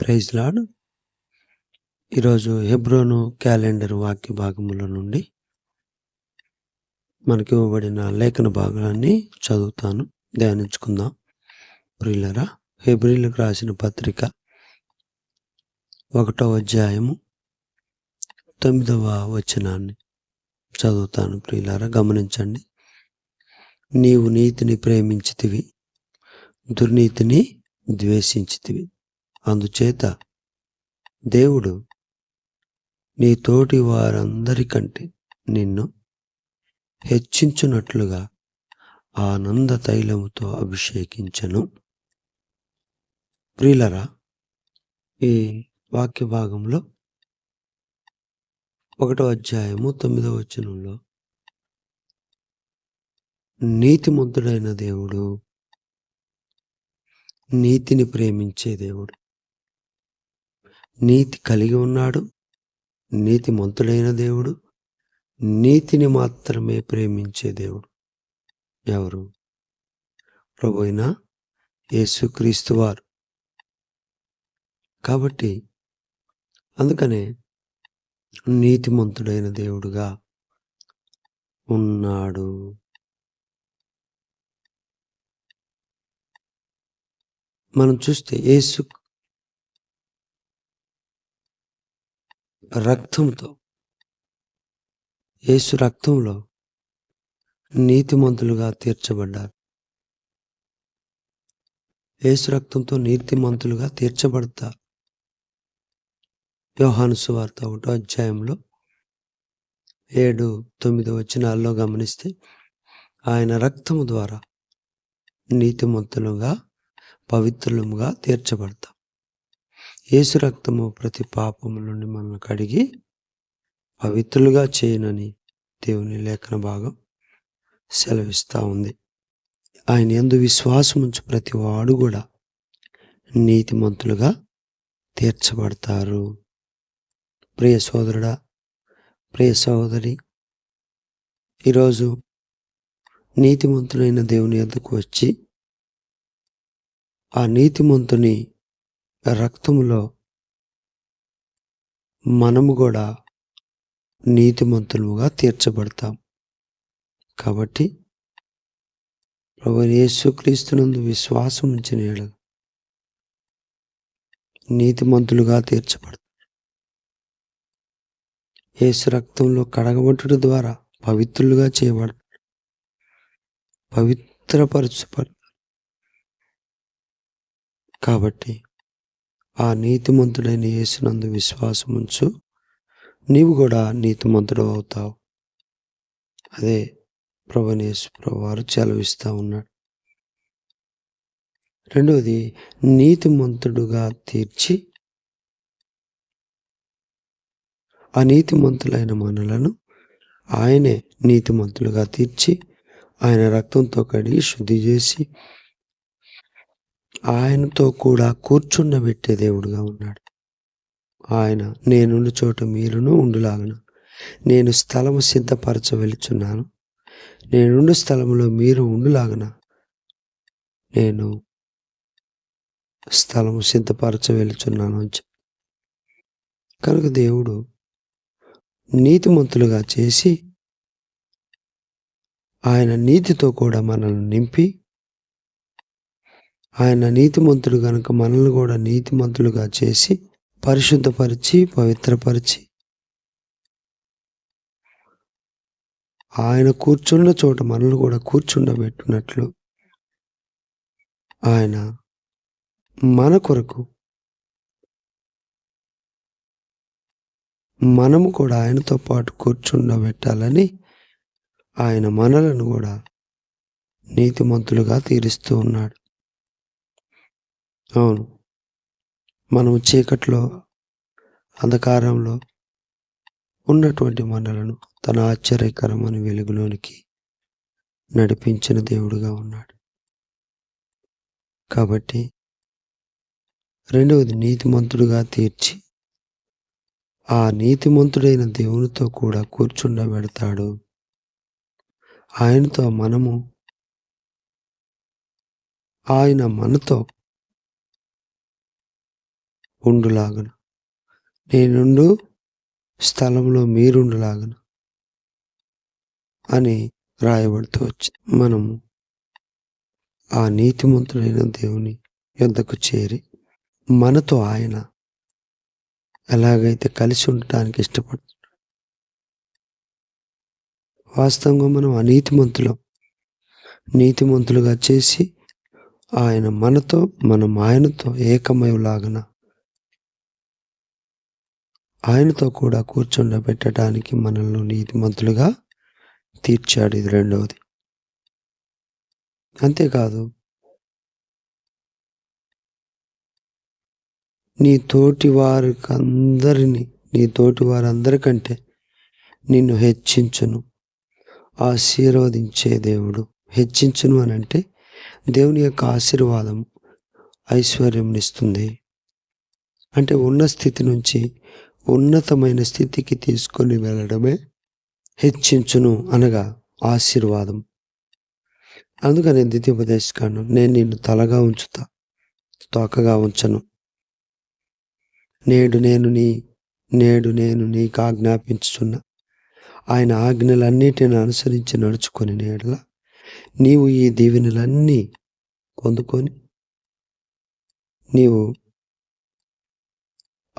Praise lord. ఈరోజు హెబ్రోను calendar వాక్య భాగముల నుండి మనకి ఇవ్వబడిన లేఖన భాగాన్ని చదువుతాను. ధ్యానించుకుందాం. ప్రియులరా హెబ్రిలకు రాసిన పత్రిక ఒకటో అధ్యాయము తొమ్మిదవ వచనాన్ని చదువుతాను. ప్రియులారా గమనించండి. నీవు నీతిని ప్రేమించితివి దుర్నీతిని ద్వేషించితివి. అందుచేత దేవుడు నీ తోటి వారందరికంటే నిన్ను హెచ్చించున్నట్లుగా ఆనంద తైలముతో అభిషేకించను. ప్రియులరా ఈ వాక్య భాగంలో ఒకటో అధ్యాయము తొమ్మిదవ వచనంలో నీతిమంతుడైన దేవుడు నీతిని ప్రేమించే దేవుడు నీతి కలిగి ఉన్నాడు. నీతిమంతుడైన దేవుడు. నీతిని మాత్రమే ప్రేమించే దేవుడు. ఎవరు? ప్రభు అయిన యేసుక్రీస్తు వారు. కాబట్టి అందుకనే నీతిమంతుడైన దేవుడుగా ఉన్నాడు. మనం చూస్తే యేసు రక్తంతో యేసు రక్తంలో నీతిమంతులుగా తీర్చబడ్డారు. యేసు రక్తంతో నీతిమంతులుగా తీర్చబడతారు యోహాను సువార్త ఒకటో అధ్యాయంలో ఏడు తొమ్మిది వచనాల్లో గమనిస్తే ఆయన రక్తము ద్వారా నీతిమంతులుగా పవిత్రులుగా తీర్చబడతాం. యేసు రక్తము ప్రతి పాపము నుండి మనల్ని కడిగి పవిత్రులుగా చేయనని దేవుని లేఖన భాగం సెలవిస్తూ ఉంది. ఆయన ఎందు విశ్వాసం ఉంచు ప్రతి వాడు కూడా నీతిమంతులుగా తీర్చబడతారు. ప్రియ సోదరుడా ప్రియ సహోదరి ఈరోజు నీతిమంతులైన దేవుని ఎద్దకు వచ్చి ఆ నీతిమంతుని రక్తములో మనము కూడా నీతిమంతులుగా తీర్చబడతాం. కాబట్టి ప్రభు యేసుక్రీస్తునందు విశ్వాసం ఉంచిన నీతిమంతులుగా తీర్చబడతాం. యేసు రక్తంలో కడగబట్టుడు ద్వారా పవిత్రులుగా చేయబడతారు పవిత్రపరచబడతారు కాబట్టి ఆ నీతిమంతుడైన యేసునందు విశ్వాసం ఉంచు నీవు కూడా నీతిమంతుడు అవుతావు. అదే ప్రభనేసు వారు చెలవిస్తూ ఉన్నాడు. రెండవది నీతిమంతుడుగా తీర్చి ఆ నీతిమంతులైన మనలను ఆయనే నీతిమంతులుగా తీర్చి ఆయన రక్తంతో కడిగి శుద్ధి చేసి ఆయనతో కూడా కూర్చుండబెట్టే దేవుడుగా ఉన్నాడు. ఆయన నేనుండు చోట మీరును ఉండులాగను. నేను స్థలము సిద్ధపరచ వెళుచున్నాను నేనుండు స్థలంలో మీరు ఉండులాగన. నేను స్థలము సిద్ధపరచ వెళుచున్నాను అని చెప్పి. కనుక దేవుడు నీతిమంతులుగా చేసి ఆయన నీతితో కూడా మనల్ని నింపి ఆయన నీతిమంతుడు గనుక మనల్ని కూడా నీతిమంతులుగా చేసి పరిశుద్ధపరిచి పవిత్రపరిచి ఆయన కూర్చున్న చోట మనల్ని కూడా కూర్చుండబెట్టినట్లు ఆయన మన కొరకు మనము కూడా ఆయనతో పాటు కూర్చుండబెట్టాలని ఆయన మనలను కూడా నీతిమంతులుగా తీరుస్తూ ఉన్నాడు. అవును. మనము చీకట్లో అంధకారంలో ఉన్నటువంటి మనలను తన ఆశ్చర్యకరమైన వెలుగులోనికి నడిపించిన దేవుడుగా ఉన్నాడు. కాబట్టి రెండవది నీతిమంతుడుగా తీర్చి ఆ నీతిమంతుడైన దేవునితో కూడా కూర్చుండబెడతాడు. ఆయనతో మనము ఆయన మనతో ఉండులాగన. నేనుండు స్థలంలో మీరుండులాగన అని రాయబడుతూ వచ్చి మనము ఆ నీతిమంతుడైన దేవుని యొద్దకు చేరి మనతో ఆయన ఎలాగైతే కలిసి ఉండటానికి ఇష్టపడుతున్నాడు వాస్తవంగా మనం అనీతిమంతులం. నీతిమంతులుగా చేసి ఆయన మనతో మనం ఆయనతో ఏకమయలాగన ఆయనతో కూడా కూర్చుండబెట్టడానికి మనల్ని నీతిమంతులుగా తీర్చాడు ఇది రెండవది. అంతేకాదు నీ తోటి వారికందరినీ నీ తోటి వారందరికంటే నిన్ను హెచ్చించును ఆశీర్వదించే దేవుడు. హెచ్చించును అని అంటే దేవుని యొక్క ఆశీర్వాదం ఐశ్వర్యంనిస్తుంది అంటే ఉన్న స్థితి నుంచి ఉన్నతమైన స్థితికి తీసుకొని వెళ్ళడమే హెచ్చించును అనగా ఆశీర్వాదం. అందుకని ద్వితీయోపదేశకాండం నేను నిన్ను తలగా ఉంచుతా తోకగా ఉంచను. నేడు నేను నీ నేడు నేను నీకు ఆజ్ఞాపించుతున్నా ఆయన ఆజ్ఞలన్నిటిని అనుసరించి నడుచుకొని నేడల నీవు ఈ దీవెనలన్నీ పొందుకొని నీవు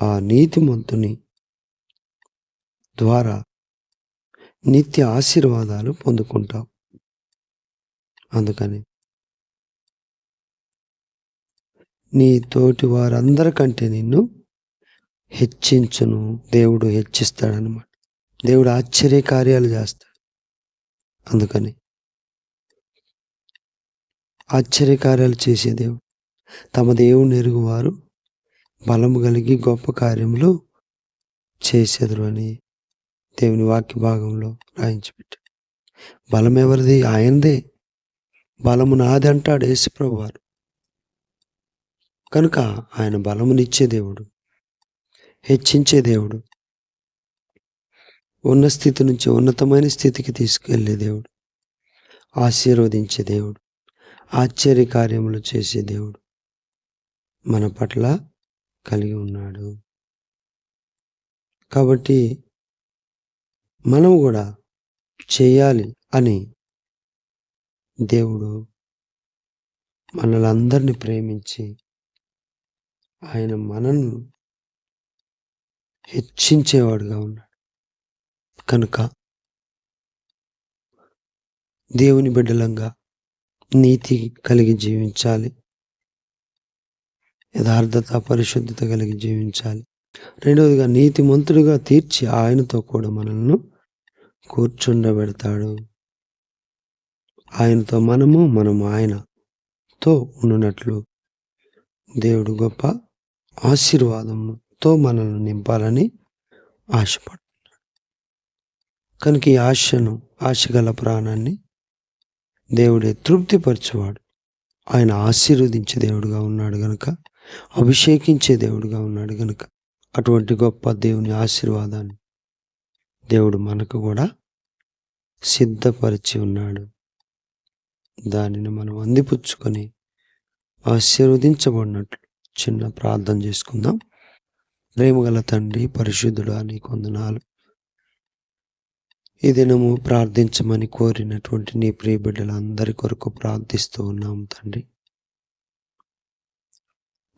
ఆ నీతిమంతుని ద్వారా నిత్య ఆశీర్వాదాలు పొందుకుంటాం. అందుకని నీ తోటి వారందరికంటే నిన్ను హెచ్చించును. దేవుడు హెచ్చిస్తాడనమాట దేవుడు ఆశ్చర్య కార్యాలు చేస్తాడు. అందుకని ఆశ్చర్య కార్యాలు చేసే దేవుడు తమ దేవుని ఎరుగువారు. బలము కలిగి గొప్ప కార్యములు చేసేదరు అని దేవుని వాక్య భాగంలో రాయించిపెట్టాడు బలం ఎవరిది? ఆయనదే. బలము నాది అంటాడు యేసుప్రభు వారు కనుక ఆయన బలమునిచ్చే దేవుడు హెచ్చించే దేవుడు ఉన్న స్థితి నుంచి ఉన్నతమైన స్థితికి తీసుకెళ్ళే దేవుడు ఆశీర్వదించే దేవుడు ఆశ్చర్య కార్యములు చేసే దేవుడు మన పట్ల కలిగి ఉన్నాడు. కాబట్టి మనం కూడా చేయాలి అని దేవుడు మనలందరిని ప్రేమించి ఆయన మనల్ని హెచ్చించేవాడుగా ఉన్నాడు. కనుక దేవుని బిడ్డలంగా నీతి కలిగి జీవించాలి. యథార్థత పరిశుద్ధత కలిగి జీవించాలి. రెండవదిగా నీతిమంతుడిగా తీర్చి ఆయనతో కూడా మనల్ని కూర్చుండబెడతాడు. ఆయనతో మనము మనము ఆయనతో ఉన్నట్లు దేవుడు గొప్ప ఆశీర్వాదంతో మనల్ని నింపాలని ఆశపడుతున్నాడు. కనుక ఈ ఆశను ఆశగల ప్రాణాన్ని దేవుడే తృప్తిపరచేవాడు. ఆయన ఆశీర్వదించే దేవుడుగా ఉన్నాడు గనుక అభిషేకించే దేవుడుగా ఉన్నాడు గనుక అటువంటి గొప్ప దేవుని ఆశీర్వాదాన్ని దేవుడు మనకు కూడా సిద్ధపరిచి ఉన్నాడు. దానిని మనం అందిపుచ్చుకొని ఆశీర్వదించబడినట్లు చిన్న ప్రార్థన చేసుకుందాం. ప్రేమగల తండ్రి పరిశుద్ధుడు అని కొందనాలు ఈ దినము ప్రార్థించమని కోరినటువంటి నీ ప్రియ బిడ్డలందరి కొరకు ప్రార్థిస్తూ ఉన్నాం తండ్రి.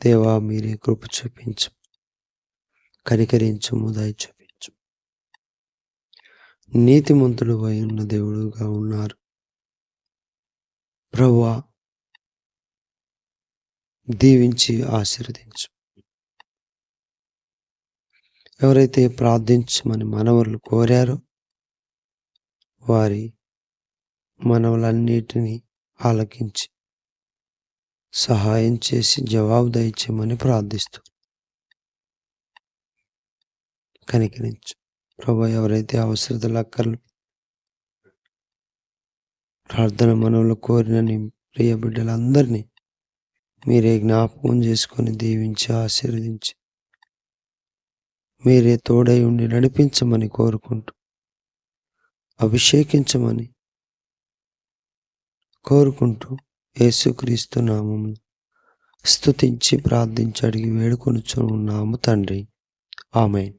దేవా మీరే కృప చూపించు. కనికరించము దయ చూపించు. నీతిమంతుడు అయి ఉన్న దేవుడుగా ఉన్నారు. ప్రవ్వా దీవించి ఆశీర్వదించు. ఎవరైతే ప్రార్థించమని మనవర్లు కోరారో వారి మనవలన్నిటినీ ఆలకించి సహాయం చేసి జవాబు దయచేయమని ప్రార్థిస్తూ కనికరించు. ప్రభా ఎవరైతే అవసరతలు అక్కర్లు ప్రార్థన మనవులు కోరిన ప్రియ బిడ్డలందరినీ మీరే జ్ఞాపకం చేసుకొని దీవించి ఆశీర్వదించి మీరే తోడై ఉండి నడిపించమని కోరుకుంటూ అభిషేకించమని కోరుకుంటూ యేసుక్రీస్తు నామము స్తుతించి ప్రార్థించి అడిగి వేడుకొనుచు ఉన్నాము తండ్రి. ఆమెన్.